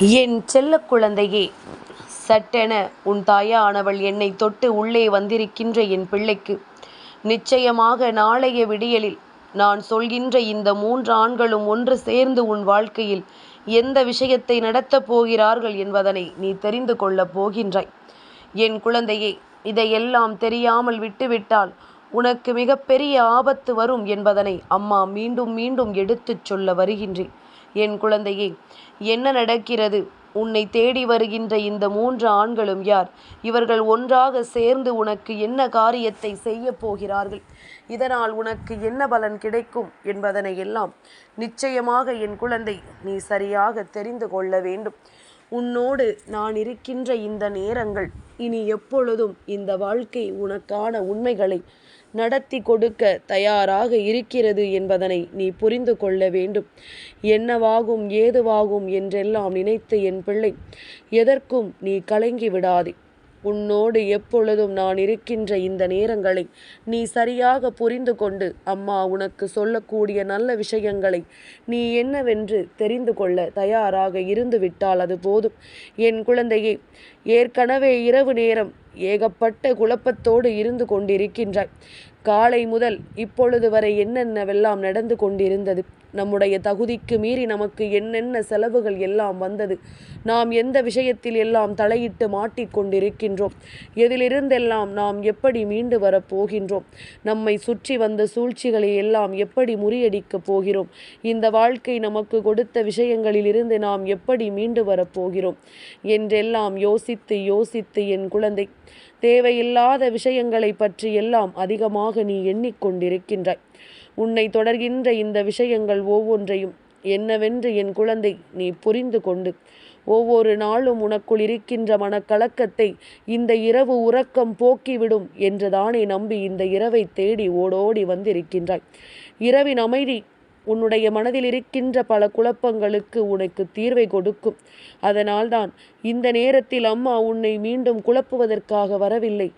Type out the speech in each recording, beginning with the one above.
என் செல்ல குழந்தையே சட்டென உன் தாயானவள் என்னை தொட்டு உள்ளே வந்திருக்கின்ற என் பிள்ளைக்கு. நிச்சயமாக நாளைய விடியலில் நான் சொல்கின்ற இந்த மூன்று ஆண்களும் ஒன்று சேர்ந்து உன் வாழ்க்கையில் எந்த விஷயத்தை நடத்தப் போகிறார்கள் என்பதனை நீ தெரிந்து கொள்ளப் போகின்றாய். என் குழந்தையே இதையெல்லாம் தெரியாமல் விட்டுவிட்டால் உனக்கு மிகப்பெரிய ஆபத்து வரும் என்பதனை அம்மா மீண்டும் மீண்டும் எடுத்துச் சொல்ல வருகின்றேன். என் குழந்தையே என்ன நடக்கிறது? உன்னை தேடி வருகின்ற இந்த மூன்று ஆண்களும் யார்? இவர்கள் ஒன்றாக சேர்ந்து உனக்கு என்ன காரியத்தை செய்யப் போகிறார்கள்? இதனால் உனக்கு என்ன பலன் கிடைக்கும் என்பதனை எல்லாம் நிச்சயமாக என் குழந்தை நீ சரியாக தெரிந்து கொள்ள வேண்டும். உன்னோடு நான் இருக்கின்ற இந்த நேரங்கள் இனி எப்பொழுதும் இந்த வாழ்க்கை உனக்கான உண்மைகளை நடத்தி கொடுக்க தயாராக இருக்கிறது என்பதனை நீ புரிந்து கொள்ள வேண்டும். என்னவாகும் ஏதுவாகும் என்றெல்லாம் நினைத்த என் பிள்ளை எதற்கும் நீ கலங்கி விடாதே. உன்னோடு எப்பொழுதும் நான் இருக்கின்ற இந்த நேரங்களை நீ சரியாக புரிந்து கொண்டு அம்மா உனக்கு சொல்லக்கூடிய நல்ல விஷயங்களை நீ என்னவென்று தெரிந்து கொள்ள தயாராக இருந்துவிட்டால் அது போதும். என் குழந்தையே ஏற்கனவே இரவு நேரம் ஏகப்பட்ட குழப்பத்தோடு இருந்து கொண்டிருக்கின்றாய். காலை முதல் இப்பொழுது வரை என்னென்னவெல்லாம் நடந்து கொண்டிருந்தது? நம்முடைய தகுதிக்கு மீறி நமக்கு என்னென்ன செலவுகள் எல்லாம் வந்தது? நாம் எந்த விஷயத்தில் எல்லாம் தலையிட்டு மாட்டிக்கொண்டிருக்கின்றோம் எதிலிருந்தெல்லாம் நாம் எப்படி மீண்டு வரப்போகின்றோம் நம்மை சுற்றி வந்த சூழ்ச்சிகளை எல்லாம் எப்படி முறியடிக்கப் போகிறோம்? இந்த வாழ்க்கை நமக்கு கொடுத்த விஷயங்களிலிருந்து நாம் எப்படி மீண்டு வரப்போகிறோம் என்றெல்லாம் யோசித்து யோசித்து என் குழந்தை தேவையில்லாத விஷயங்களை பற்றி எல்லாம் அதிகமாக நீ எண்ணிக்கொண்டிருக்கின்றாய். உன்னை தொடர்கின்ற இந்த விஷயங்கள் ஒவ்வொன்றையும் என்னவென்று என் குழந்தை நீ புரிந்து கொண்டு ஒவ்வொரு நாளும் உனக்குள் இருக்கின்ற மனக்கலக்கத்தை இந்த இரவு உறக்கம் போக்கிவிடும் என்று தானே நம்பி இந்த இரவை தேடி ஓடோடி வந்திருக்கின்றாய். இரவின் அமைதி உன்னுடைய மனதில் இருக்கின்ற பல குழப்பங்களுக்கு உனக்கு தீர்வை கொடுக்கும். அதனால்தான் இந்த நேரத்தில் அம்மா உன்னை மீண்டும் குழப்புவதற்காக வரவில்லை.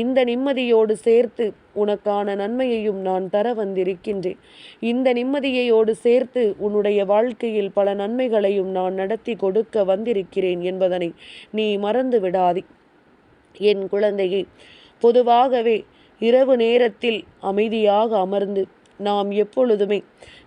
இந்த நிம்மதியோடு சேர்த்து உனக்கான நன்மையையும் நான் தர வந்திருக்கின்றேன். இந்த நிம்மதியையோடு சேர்த்து உன்னுடைய வாழ்க்கையில் பல நன்மைகளையும் நான் நடத்தி கொடுக்க வந்திருக்கிறேன் என்பதனை நீ மறந்து விடாதே. என் குழந்தையே பொதுவாகவே இரவு நேரத்தில் அமைதியாக அமர்ந்து நாம் எப்பொழுதுமே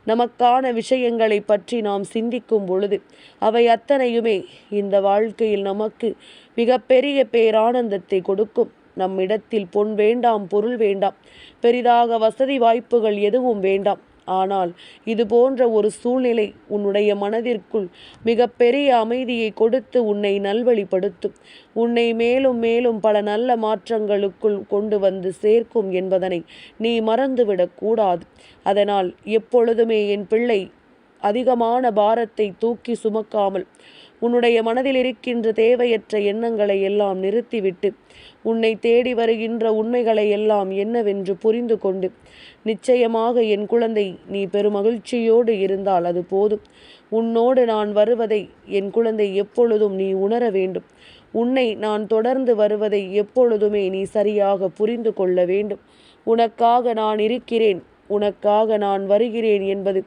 நமக்கான விஷயங்களை பற்றி நாம் சிந்திக்கும் பொழுது அவை அத்தனையுமே இந்த வாழ்க்கையில் நமக்கு மிகப்பெரிய பேரானந்தத்தை கொடுக்கும். நம்மிடத்தில் பொன் வேண்டாம் பொருள் வேண்டாம் பெரிதாக வசதி வாய்ப்புகள் எதுவும் வேண்டாம். ஆனால் இது போன்ற ஒரு சூழ்நிலை உன்னுடைய மனதிற்குள் மிக பெரிய அமைதியை கொடுத்து உன்னை நல்வழிப்படுத்தும். உன்னை மேலும் மேலும் பல நல்ல மாற்றங்களுக்குள் கொண்டு வந்து சேர்க்கும் என்பதனை நீ மறந்துவிடக்கூடாது அதனால் எப்பொழுதுமே என் பிள்ளை அதிகமான பாரத்தை தூக்கி சுமக்காமல் உன்னுடைய மனதில் இருக்கின்ற தேவையற்ற எண்ணங்களை எல்லாம் நிறுத்திவிட்டு உன்னை தேடி வருகின்ற உண்மைகளை எல்லாம் என்னவென்று புரிந்து கொண்டு நிச்சயமாக என் குழந்தை நீ பெருமகிழ்ச்சியோடு இருந்தால் அது போதும். உன்னோடு நான் வருவதை என் குழந்தை எப்பொழுதும் நீ உணர வேண்டும். உன்னை நான் தொடர்ந்து வருவதை எப்பொழுதுமே நீ சரியாக புரிந்து கொள்ள வேண்டும். உனக்காக நான் இருக்கிறேன் உனக்காக நான் வருகிறேன் என்பது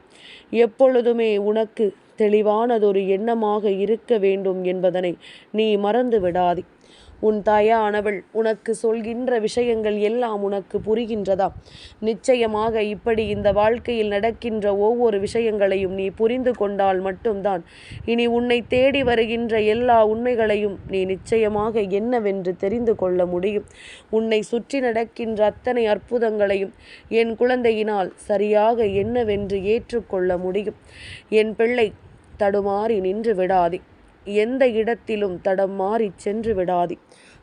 எப்பொழுதுமே உனக்கு தெளிவானதொரு எண்ணமாக இருக்க வேண்டும் என்பதனை நீ மறந்து விடாதே உன் தாயானவள் உனக்கு சொல்கின்ற விஷயங்கள் எல்லாம் உனக்கு புரிகின்றதா? நிச்சயமாக இப்படி இந்த வாழ்க்கையில் நடக்கின்ற ஒவ்வொரு விஷயங்களையும் நீ புரிந்து கொண்டால் மட்டும்தான் இனி உன்னை தேடி வருகின்ற எல்லா உண்மைகளையும் நீ நிச்சயமாக என்னவென்று தெரிந்து கொள்ள முடியும். உன்னை சுற்றி நடக்கின்ற அத்தனை அற்புதங்களையும் என் குழந்தையினால் சரியாக என்னவென்று ஏற்றுக்கொள்ள முடியும். என் பிள்ளை தடுமாறி நின்று விடாதே. எந்த இடத்திலும் தடமாறி சென்று விடாதே.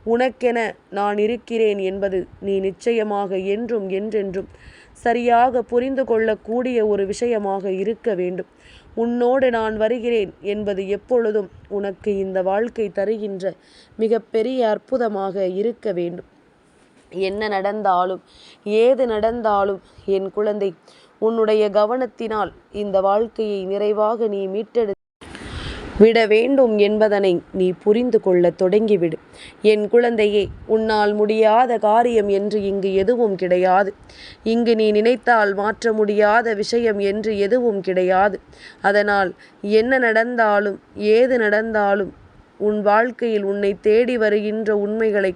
உனக்கென நான் இருக்கிறேன் என்பது நீ நிச்சயமாக என்றும் என்றென்றும் சரியாக புரிந்து கொள்ளக்கூடிய ஒரு விஷயமாக இருக்க வேண்டும். உன்னோடு நான் வருகிறேன் என்பது எப்பொழுதும் உனக்கு இந்த வாழ்க்கை தருகின்ற மிகப்பெரிய அற்புதமாக இருக்க வேண்டும். என்ன நடந்தாலும் ஏது நடந்தாலும் என் குழந்தை உன்னுடைய கவனத்தினால் இந்த வாழ்க்கையை நிறைவாக நீ மீட்டெடு விட வேண்டும் என்பதனை நீ புரிந்து கொள்ளத் தொடங்கிவிடு. என் குழந்தையே உன்னால் முடியாத காரியம் என்று இங்கு எதுவும் கிடையாது. இங்கு நீ நினைத்தால் மாற்ற முடியாத விஷயம் என்று எதுவும் கிடையாது. அதனால் என்ன நடந்தாலும் ஏது நடந்தாலும் உன் வாழ்க்கையில் உன்னை தேடி வருகின்ற உண்மைகளை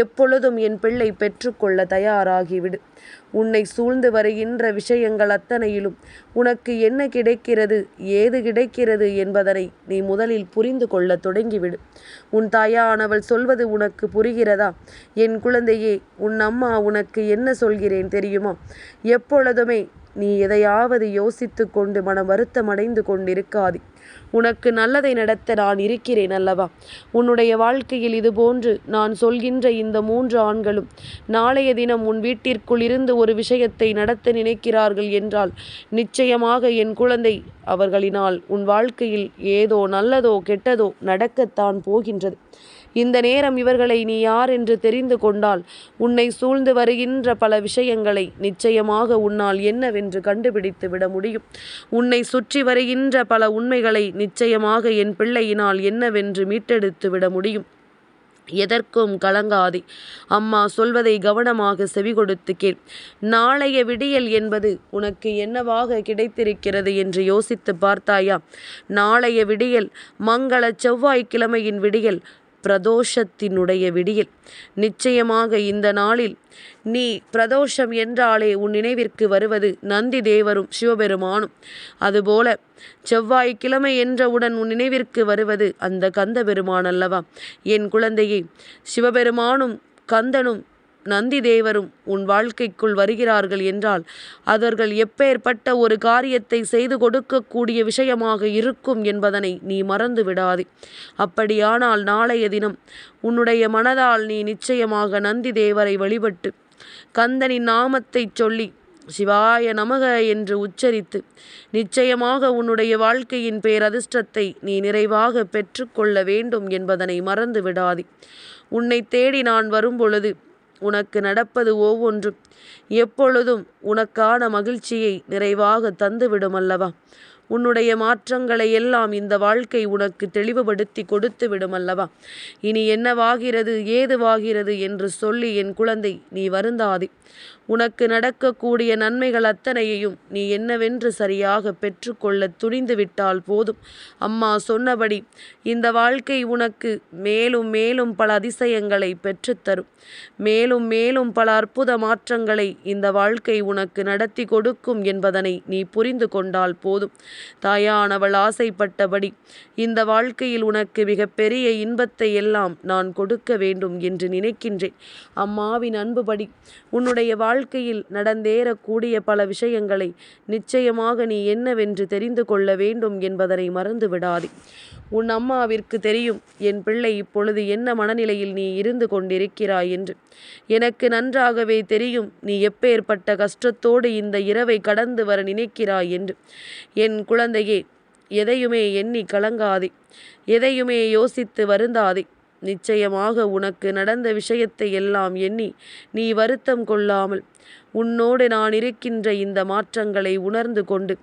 எப்பொழுதும் என் பிள்ளை பெற்றுக்கொள்ள தயாராகிவிடு. உன்னை சூழ்ந்து வருகின்ற விஷயங்கள் அத்தனையிலும் உனக்கு என்ன கிடைக்கிறது ஏது கிடைக்கிறது என்பதனை நீ முதலில் புரிந்து கொள்ள தொடங்கிவிடு. உன் தாயானவள் சொல்வது உனக்கு புரிகிறதா? என் குழந்தையே உன் அம்மா உனக்கு என்ன சொல்கிறேன் தெரியுமா? எப்பொழுதுமே நீ எதையாவது யோசித்து கொண்டு மனம் வருத்தமடைந்து கொண்டிருக்காது. உனக்கு நல்லதை நடத்த நான் இருக்கிறேன் அல்லவா? உன்னுடைய வாழ்க்கையில் இதுபோன்று நான் சொல்கின்ற இந்த மூன்று ஆண்களும் நாளைய தினம் உன் வீட்டிற்குள் இருந்து ஒரு விஷயத்தை நடத்த நினைக்கிறார்கள் என்றால் நிச்சயமாக என் குழந்தை அவர்களினால் உன் வாழ்க்கையில் ஏதோ நல்லதோ கெட்டதோ நடக்கத்தான் போகின்றது. இந்த நேரம் இவர்களை நீ யார் என்று தெரிந்து கொண்டால் உன்னை சூழ்ந்து வருகின்ற பல விஷயங்களை நிச்சயமாக உன்னால் என்னவென்று கண்டுபிடித்து விட முடியும். உன்னை சுற்றி வருகின்ற பல உண்மைகளை நிச்சயமாக என் பிள்ளையினால் என்னவென்று மீட்டெடுத்து விட முடியும். எதற்கும் கலங்காதே. அம்மா சொல்வதை கவனமாக செவி கொடுத்து கேள். நாளைய விடியல் என்பது உனக்கு என்னவாக கிடைத்திருக்கிறது என்று யோசித்து பார்த்தாயா? நாளைய விடியல் மங்கள செவ்வாய்க்கிழமையின் விடியல் பிரதோஷத்தினுடைய விடியில். நிச்சயமாக இந்த நாளில் நீ பிரதோஷம் என்றாலே உன் நினைவிற்கு வருவது நந்தி தேவரும் சிவபெருமானும். அதுபோல செவ்வாய்க்கிழமை என்றவுடன் உன் நினைவிற்கு வருவது அந்த கந்த பெருமான் அல்லவா என் குழந்தையை சிவபெருமானும் கந்தனும் நந்தி தேவரும் உன் வாழ்க்கைக்குள் வருகிறார்கள் என்றால் அவர்கள் எப்பேற்பட்ட ஒரு காரியத்தை செய்து கொடுக்கக்கூடிய விஷயமாக இருக்கும் என்பதனை நீ மறந்து விடாதே. அப்படியானால் நாளைய தினம் உன்னுடைய மனதால் நீ நிச்சயமாக நந்தி தேவரை வழிபட்டு கந்தனின் நாமத்தை சொல்லி சிவாய நமக என்று உச்சரித்து நிச்சயமாக உன்னுடைய வாழ்க்கையின் பேரதிர்ஷ்டத்தை நீ நிறைவாக பெற்றுக்கொள்ள வேண்டும் என்பதனை மறந்து விடாதே. உன்னை தேடி நான் வரும்பொழுது உனக்கு நடப்பது ஒவ்வொன்றும். எப்பொழுதும் உனக்கான மகிழ்ச்சியை நிறைவாக தந்துவிடும் அல்லவா உன்னுடைய மாற்றங்களை எல்லாம் இந்த வாழ்க்கை உனக்கு தெளிவுபடுத்தி கொடுத்து விடும் அல்லவா இனி என்னவாகிறது ஏதுவாகிறது என்று சொல்லி என் குழந்தை நீ வருந்தாதே. உனக்கு நடக்கக்கூடிய நன்மைகள் அத்தனையையும் நீ என்னவென்று சரியாக பெற்றுக்கொள்ள துணிந்துவிட்டால் போதும். அம்மா சொன்னபடி இந்த வாழ்க்கை உனக்கு மேலும் மேலும் பல அதிசயங்களை பெற்றுத்தரும். மேலும் மேலும் பல அற்புத மாற்றங்களை இந்த வாழ்க்கை உனக்கு நடத்தி கொடுக்கும் என்பதனை நீ புரிந்து கொண்டால் போதும். தாயானவள் ஆசைப்பட்டபடி இந்த வாழ்க்கையில் உனக்கு மிகப்பெரிய இன்பத்தை எல்லாம் நான் கொடுக்க வேண்டும் என்று நினைக்கின்றேன். அம்மாவின் அன்புபடி உன்னுடைய வாழ்க்கையில் நடந்தேறக்கூடிய பல விஷயங்களை நிச்சயமாக நீ என்னவென்று தெரிந்து கொள்ள வேண்டும் என்பதனை மறந்து விடாதே உன் அம்மாவிற்கு தெரியும் என் பிள்ளை இப்பொழுது என்ன மனநிலையில் நீ இருந்து கொண்டிருக்கிறாய் என்று. எனக்கு நன்றாகவே தெரியும் நீ எப்பேற்பட்ட கஷ்டத்தோடு இந்த இரவை கடந்து வர நினைக்கிறாய் என்று. என் குழந்தையே எதையுமே எண்ணி கலங்காதே. எதையுமே யோசித்து வருந்தாதே. நிச்சயமாக உனக்கு நடந்த விஷயத்தை எல்லாம் எண்ணி நீ வருத்தம் கொள்ளாமல் உன்னோடு நான் இருக்கின்ற இந்த மாற்றங்களை உணர்ந்து கொண்டு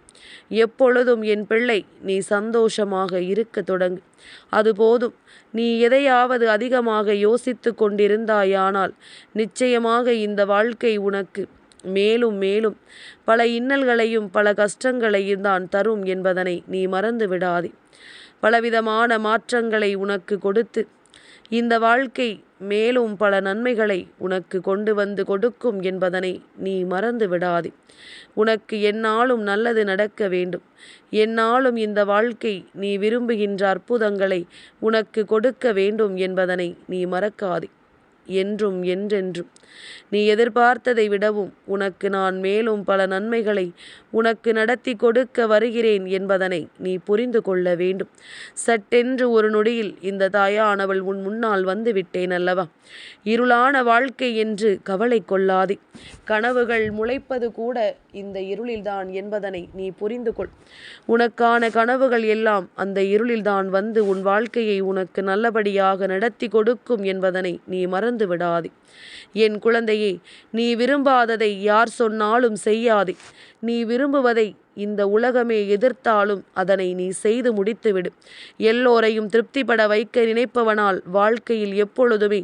எப்பொழுதும் என் பிள்ளை நீ சந்தோஷமாக இருக்க தொடங்கு. அது போதும். நீ எதையாவது அதிகமாக யோசித்து கொண்டிருந்தாயானால் நிச்சயமாக இந்த வாழ்க்கை உனக்கு மேலும் மேலும் பல இன்னல்களையும் பல கஷ்டங்களையும் தான் தரும் என்பதனை நீ மறந்து விடாதே பலவிதமான மாற்றங்களை உனக்கு கொடுத்து இந்த வாழ்க்கை மேலும் பல நன்மைகளை உனக்கு கொண்டு வந்து கொடுக்கும் என்பதனை நீ மறந்து விடாதே. உனக்கு என்னாலும் நல்லது நடக்க வேண்டும். என்னாலும் இந்த வாழ்க்கை நீ விரும்புகின்ற அற்புதங்களை உனக்கு கொடுக்க வேண்டும் என்பதனை நீ மறக்காதே. என்றும் என்றென்றும். நீ எதிர்பார்த்ததை விடவும் உனக்கு நான் மேலும் பல நன்மைகளை உனக்கு நடத்தி கொடுக்க வருகிறேன் என்பதனை நீ புரிந்து கொள்ள வேண்டும். சட்டென்று ஒரு நொடியில் இந்த தாயானவள் உன் முன்னால் வந்து விட்டேன் அல்லவா? இருளான வாழ்க்கை என்று கவலை கொள்ளாதே. கனவுகள் முளைப்பது கூட இந்த இருளில்தான் என்பதனை நீ புரிந்து கொள். உனக்கான கனவுகள் எல்லாம் அந்த இருளில்தான் வந்து உன் வாழ்க்கையை உனக்கு நல்லபடியாக நடத்தி கொடுக்கும் என்பதனை நீ மறந்து விடாதே. என் குழந்தையே நீ விரும்பாததை யார் சொன்னாலும் செய்யாதே. நீ விரும்புவதை இந்த உலகமே எதிர்த்தாலும் அதனை நீ செய்து முடித்துவிடு. எல்லோரையும் திருப்திப்பட வைக்க நினைப்பவனால் வாழ்க்கையில் எப்பொழுதுமே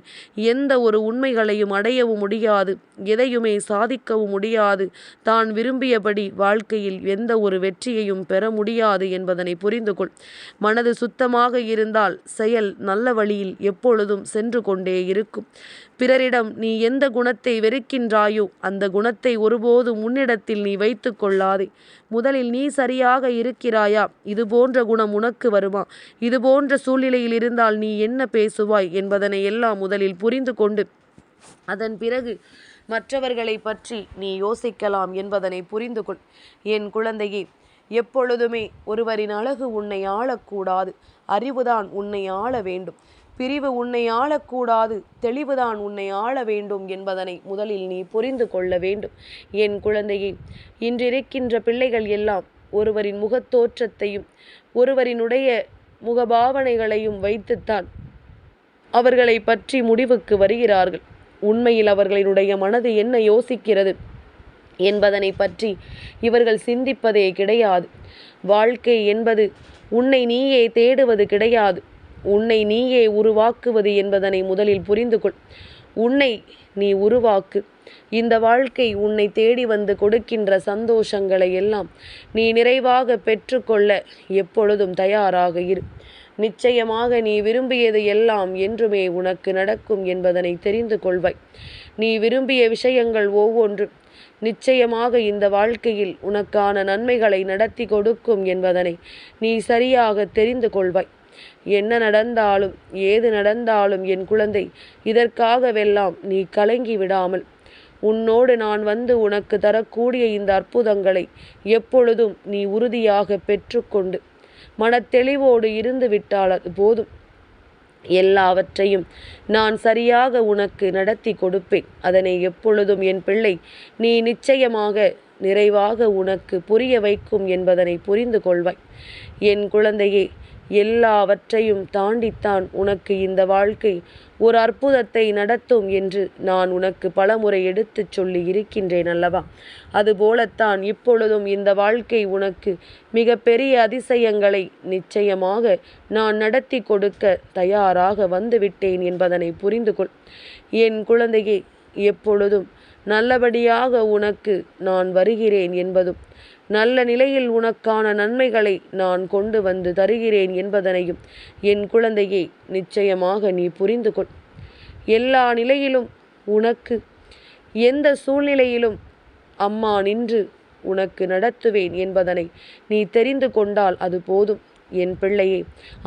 எந்த ஒரு உண்மைகளையும் அடையவும் முடியாது எதையுமே சாதிக்கவும் முடியாது. தான் விரும்பியபடி வாழ்க்கையில் எந்த ஒரு வெற்றியையும் பெற முடியாது என்பதனை புரிந்து கொள் மனது சுத்தமாக இருந்தால் செயல் நல்ல வழியில் எப்பொழுதும் சென்று கொண்டே இருக்கும். பிறரிடம் நீ எந்த குணத்தை வெறுக்கின்றாயோ அந்த குணத்தை ஒருபோதும் முன்னிடத்தில் நீ வைத்து கொள்ளாதே. முதலில் நீ சரியாக இருக்கிறாயா? இது போன்ற குணம் உனக்கு வருமா? இது போன்ற சூழ்நிலையில் இருந்தால் நீ என்ன பேசுவாய் என்பதனை எல்லாம் முதலில் புரிந்து கொண்டு அதன் பிறகு மற்றவர்களை பற்றி நீ யோசிக்கலாம் என்பதனை புரிந்து கொள். என் குழந்தையே எப்பொழுதுமே ஒருவரின் அழகு உன்னை ஆளக்கூடாது. அறிவுதான் உன்னை ஆள வேண்டும். பிரிவு உன்னை ஆளக்கூடாது தெளிவுதான் உன்னை ஆள வேண்டும் என்பதனை முதலில் நீ புரிந்து கொள்ள வேண்டும். என் குழந்தையே இன்றிருக்கின்ற பிள்ளைகள் எல்லாம் ஒருவரின் முகத்தோற்றத்தையும் ஒருவரினுடைய முகபாவனைகளையும் வைத்துத்தான் அவர்களை பற்றி முடிவுக்கு வருகிறார்கள். உண்மையில் அவர்களினுடைய மனது என்ன யோசிக்கிறது என்பதனை பற்றி இவர்கள் சிந்திப்பதே கிடையாது. வாழ்க்கை என்பது உன்னை நீயே தேடுவது கிடையாது. உன்னை நீயே உருவாக்குவது என்பதனை முதலில் புரிந்து கொள் உன்னை நீ உருவாக்கு. இந்த வாழ்க்கை உன்னை தேடி வந்து கொடுக்கின்ற சந்தோஷங்களை எல்லாம் நீ நிறைவாக பெற்றுக்கொள்ள எப்பொழுதும் தயாராக இரு. நிச்சயமாக நீ விரும்பியது எல்லாம் என்றுமே உனக்கு நடக்கும் என்பதனை தெரிந்து கொள்வாய். நீ விரும்பிய விஷயங்கள் ஒவ்வொன்றும் நிச்சயமாக இந்த வாழ்க்கையில் உனக்கான நன்மைகளை நடத்தி கொடுக்கும் என்பதனை நீ சரியாக தெரிந்து கொள்வாய். என்ன நடந்தாலும் ஏது நடந்தாலும் என் குழந்தை இதற்காகவெல்லாம் நீ கலங்கி விடாமல். உன்னோடு நான் வந்து உனக்கு தரக்கூடிய இந்த அற்புதங்களை எப்பொழுதும் நீ உறுதியாக பெற்றுக்கொண்டு மனத்தெளிவோடு இருந்து விட்டால் அது போதும். எல்லாவற்றையும் நான் சரியாக உனக்கு நடத்தி கொடுப்பேன். அதனை எப்பொழுதும் என் பிள்ளை நீ நிச்சயமாக நிறைவாக உனக்கு புரிய வைக்கும் என்பதனை புரிந்து கொள்வாய். என் குழந்தையே எல்லாவற்றையும் தாண்டித்தான் உனக்கு இந்த வாழ்க்கை ஒரு அற்புதத்தை நடத்தும் என்று நான் உனக்கு பலமுறை எடுத்துச் சொல்லி இருக்கின்றேன் அல்லவா? அதுபோலத்தான் இப்பொழுதும் இந்த வாழ்க்கை உனக்கு மிக பெரிய அதிசயங்களை நிச்சயமாக நான் நடத்தி கொடுக்க தயாராக வந்துவிட்டேன் என்பதனை புரிந்து கொள் என் குழந்தையே எப்பொழுதும் நல்லபடியாக உனக்கு நான் வருகிறேன் என்பதும் நல்ல நிலையில் உனக்கான நன்மைகளை நான் கொண்டு வந்து தருகிறேன் என்பதனையும் என் குழந்தையே நிச்சயமாக நீ புரிந்து கொள். எல்லா நிலையிலும் உனக்கு எந்த சூழ்நிலையிலும் அம்மா நின்று உனக்கு நடத்துவேன் என்பதனை நீ தெரிந்து கொண்டால் அது போதும். என் பிள்ளையே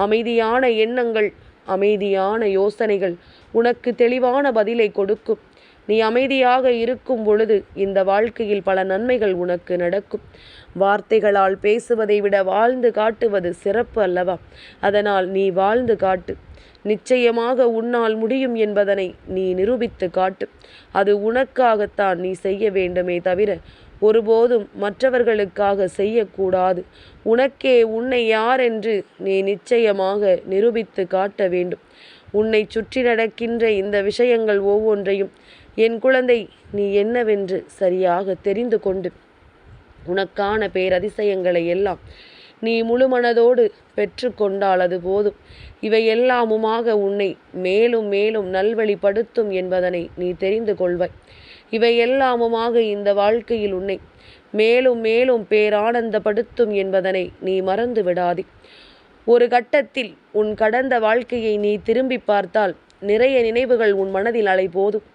அமைதியான எண்ணங்கள் அமைதியான யோசனைகள் உனக்கு தெளிவான பதிலை கொடுக்கும். நீ அமைதியாக இருக்கும் பொழுது இந்த வாழ்க்கையில் பல நன்மைகள் உனக்கு நடக்கும். வார்த்தைகளால் பேசுவதை விட வாழ்ந்து காட்டுவது சிறப்பு அல்லவா? அதனால் நீ வாழ்ந்து காட்டு. நிச்சயமாக உன்னால் முடியும் என்பதனை நீ நிரூபித்து காட்டு. அது உனக்காகத்தான் நீ செய்ய வேண்டுமே தவிர ஒருபோதும் மற்றவர்களுக்காக செய்யக்கூடாது. உனக்கே உன்னை யார் என்று நீ நிச்சயமாக நிரூபித்து காட்ட வேண்டும். உன்னை சுற்றி நடக்கின்ற இந்த விஷயங்கள் ஒவ்வொன்றையும் என் குழந்தை நீ என்னவென்று சரியாக தெரிந்து கொண்டு உனக்கான பேரதிசயங்களை எல்லாம் நீ முழுமனதோடு பெற்றுக்கொண்டால் அது போதும். இவை எல்லாமுமாக உன்னை மேலும் மேலும் நல்வழிப்படுத்தும் என்பதனை நீ தெரிந்து கொள்வாய். இவை எல்லாமுமாக இந்த வாழ்க்கையில் உன்னை மேலும் மேலும் பேரானந்தப்படுத்தும் என்பதனை நீ மறந்து விடாதே. ஒரு கட்டத்தில் உன் கடந்த வாழ்க்கையை நீ திரும்பி பார்த்தால் நிறைய நினைவுகள் உன் மனதில் அலை போதும்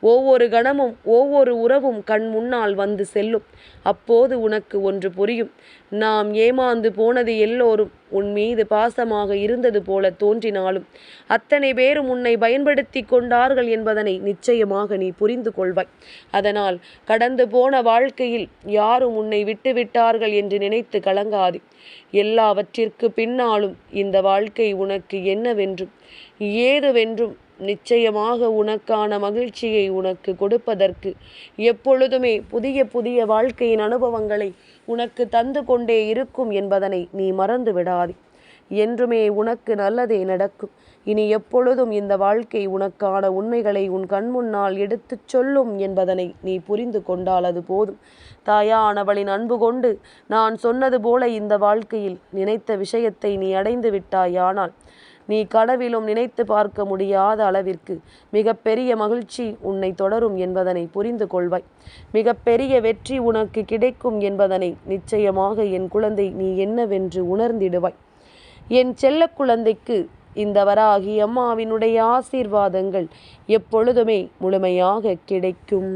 ஒவ்வொரு கணமும் ஒவ்வொரு உறவும் கண் முன்னால் வந்து செல்லும். அப்போது உனக்கு ஒன்று புரியும். நாம் ஏமாந்து போனது எல்லோரும் உன் மீது பாசமாக இருந்தது போல தோன்றினாலும் அத்தனை பேரும் உன்னை பயன்படுத்தி கொண்டார்கள் என்பதனை நிச்சயமாக நீ புரிந்து கொள்வாய். அதனால் கடந்து போன வாழ்க்கையில் யாரும் உன்னை விட்டுவிட்டார்கள் என்று நினைத்து கலங்காது. எல்லாவற்றிற்கு பின்னாலும் இந்த வாழ்க்கை உனக்கு என்னவென்றும் ஏதுவென்றும் நிச்சயமாக உனக்கான மகிழ்ச்சியை உனக்கு கொடுப்பதற்கு எப்பொழுதுமே புதிய புதிய வாழ்க்கையின் அனுபவங்களை உனக்கு தந்து கொண்டே இருக்கும் என்பதனை நீ மறந்து விடாதே. என்றுமே உனக்கு நல்லதே நடக்கும். இனி எப்பொழுதும் இந்த வாழ்க்கை உனக்கான உண்மைகளை உன் கண்முன்னால் எடுத்துச் சொல்லும் என்பதனை நீ புரிந்து கொண்டால் அது போதும். தாயானவளின் அன்பு கொண்டு நான் சொன்னது போல இந்த வாழ்க்கையில் நினைத்த விஷயத்தை நீ அடைந்து விட்டாயானால் நீ கனவிலும் நினைத்து பார்க்க முடியாத அளவிற்கு மிகப்பெரிய மகிழ்ச்சி உன்னை தொடரும் என்பதனை புரிந்து கொள்வாய். மிகப்பெரிய வெற்றி உனக்கு கிடைக்கும் என்பதனை நிச்சயமாக என் குழந்தை நீ என்னவென்று உணர்ந்திடுவாய். என் செல்ல குழந்தைக்கு இந்த வராகி அம்மாவினுடைய ஆசீர்வாதங்கள் எப்பொழுதுமே முழுமையாக கிடைக்கும்.